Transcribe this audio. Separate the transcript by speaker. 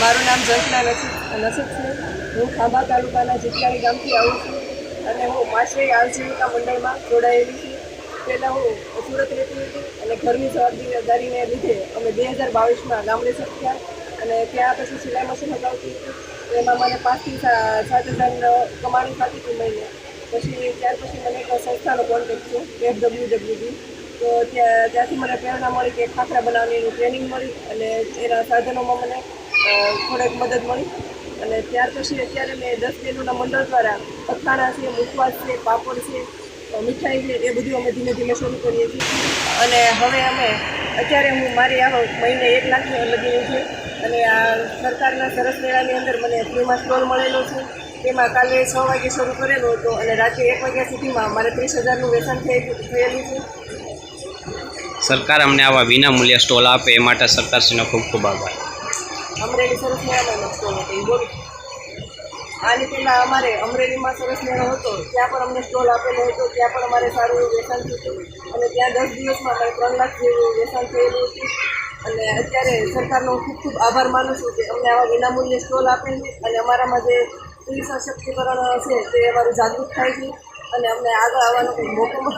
Speaker 1: મારું નામ જલ્પના નસીબ છે. હું ખાંભા તાલુકાના ચિત્કારી ગામથી આવું છું અને હું માછરી આજીવિકા મંડળમાં જોડાયેલી છું. પહેલાં હું સુરત રહેતી હતી અને ઘરની જવાબદારીને લીધે અમે બે હજાર બાવીસમાં ગામડે શક્યા અને ત્યાં પછી સિલાઈ મશીન લગાવતી હતી. એમાં મને પાંચથી સાત હજાર કમાણી થતી હતી મહિને. પછી ત્યાર પછી મને એક સંસ્થાનો કોન્ટેક્ટ છે એફ ડબલ્યુ ડબલ્યુ તો ત્યાં, ત્યાંથી મને પ્રેરણા મળી કે ખાખરા બનાવવાની ટ્રેનિંગ મળી અને એના સાધનોમાં મને થોડીક મદદ મળી. અને ત્યાર પછી અત્યારે મેં દસ બેનુના મંડળ દ્વારા અથાણા છે, મુખવાસ છે, પાપડ છે મીઠાઈ છે, એ બધું અમે ધીમે ધીમે શરૂ કરીએ છીએ. અને હવે અમે, અત્યારે હું મારી આવક મહિને એક લાખની લગીની છે. અને આ સરકારના સરસ મેળાની અંદર મને ફ્રીમાં સ્ટોલ મળેલો છે. તેમાં કાલે છ વાગે શરૂ કરેલો હતો અને રાત્રે એક વાગ્યા સુધીમાં મારે ત્રીસ હજારનું વેચાણ થયેલું છે.
Speaker 2: સરકાર અમને આવા વિના મૂલ્ય સ્ટોલ આપે, એ માટે સરકારશ્રીનો ખૂબ ખૂબ આભાર.
Speaker 1: અમરેલી સરસ મેળાનો સ્ટોલ હતો. એ બોલું. આની પહેલાં અમારે અમરેલીમાં સરસ મેળો હતો. ત્યાં પણ અમને સ્ટોલ આપેલો હતો. ત્યાં પણ અમારે સારું એવું વેચાણ થયું અને ત્યાં દસ દિવસમાં અમારે ત્રણ લાખ જેવું વેચાણ થયેલું હતું. અને અત્યારે સરકારનો ખૂબ ખૂબ આભાર માનું છું કે અમને આવા વિનામૂલ્યે સ્ટોલ આપે છે અને અમારામાં જે સ્ત્રી સશક્તિકરણ છે તે અમારું જાગૃત થાય છે. અને અમને આગળ આવવાનો કોઈ મોકો મળે